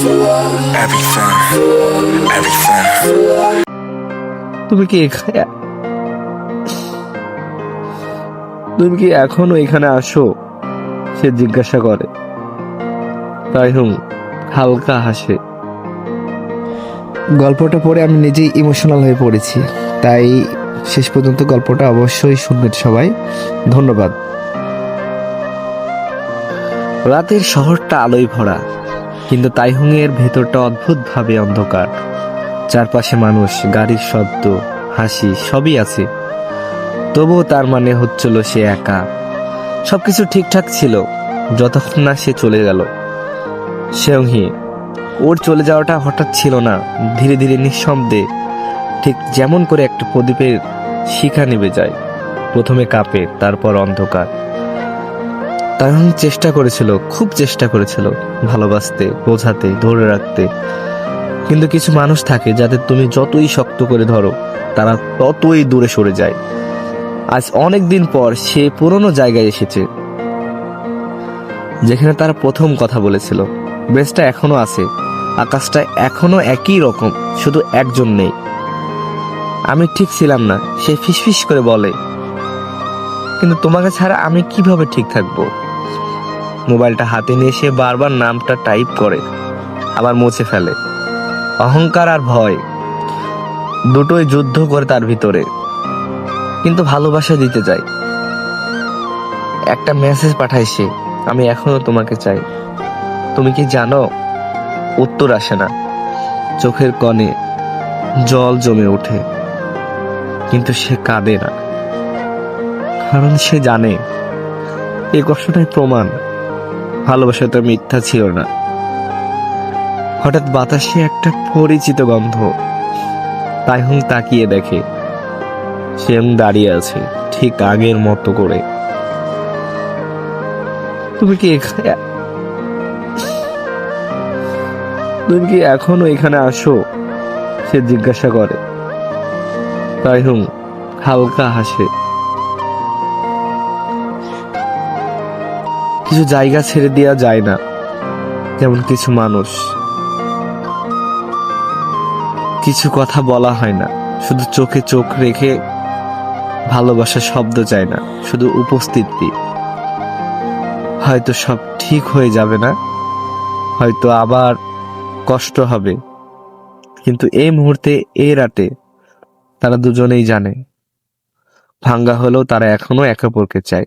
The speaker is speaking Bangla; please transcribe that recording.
Everything, everything. তুমি কি এখানে তুমি কি এখনও এখানে আসো? সে জিজ্ঞাসা করে। তাই হুম হালকা হাসে। গল্পটা পড়ে আমি নিজেই ইমোশনাল হয়ে পড়েছি। তাই শেষ পর্যন্ত গল্পটা অবশ্যই শুনবেন সবাই। ধন্যবাদ। রাতের শহরটা আলোয় ভরা। কিন্তু তাইহুংয়ের ভেতরটা অদ্ভুতভাবে অন্ধকার। চারপাশে মানুষ, গাড়ির শব্দ, হাসি, সবই আছে। তবুও তার মানে হচ্ছিল সে একা। সবকিছু ঠিকঠাক ছিল, যতক্ষণ না সে চলে গেল। সেংহি ওর চলে যাওয়াটা হঠাৎ ছিল না। ধীরে ধীরে নিঃশব্দে ঠিক যেমন করে একটা প্রদীপের শিখা নিভে যায়। প্রথমে কাপে, তারপর অন্ধকার। তাইহুং চেষ্টা করেছিল, খুব চেষ্টা করেছিল ভালোবাসতে, বোঝাতে, ধরে রাখতে। কিন্তু কিছু মানুষ থাকে যাদের তুমি যতই শক্ত করে ধরো, তারা ততই দূরে সরে যায়। আজ অনেক দিন পর সে পুরনো জায়গায় এসেছে, যেখানে তারা প্রথম কথা বলেছিল, ব্রেসটা এখনও আছে, আকাশটা এখনও একই রকম, শুধু একজন নেই। আমি ঠিক ছিলাম না, সে ফিসফিস করে বলে, কিন্তু তোমাকে ছাড়া আমি কীভাবে ঠিক থাকব? মোবাইলটা হাতে নিয়ে সে বারবার নামটা টাইপ করে, আবার মুছে ফেলে। অহংকার আর ভয় দুটোই যুদ্ধ করে তার ভিতরে। কিন্তু ভালোবাসা দিতে চাই একটা মেসেজ পাঠায় সে, আমি এখনও তোমাকে চাই। তুমি কি জানো, উত্তর আসে না। চোখের কণে জল জমে ওঠে, কিন্তু সে কাঁদে না। কারণ সে জানে এই কষ্টটাই প্রমাণ। ভালোবাসা তো মিথ্যা ছিল না। হঠাৎ বাতাসে একটা পরিচিত গন্ধ তাইহুং তাকিয়ে দেখে। সেম দাঁড়িয়ে আছে, ঠিক আগের মতো করে। তুমি কি এখানে তুমি কি এখনও এখানে আসো? সে জিজ্ঞাসা করে। তাইহুং হালকা হাসে। কিছু জায়গা ছেড়ে দেওয়া যায় না। যেমন কিছু মানুষ। কিছু কথা বলা হয় না। শুধু চোখে চোখ রেখে ভালোবাসার শব্দ চায় না। শুধু উপস্থিতি। হয়তো সব ঠিক হয়ে যাবে না। হয়তো আবার কষ্ট হবে। কিন্তু এই মুহূর্তে এই রাতে তারা দুজনেই জানে। ভাঙ্গা হলেও তারা এখনও একে অপরকে চায়।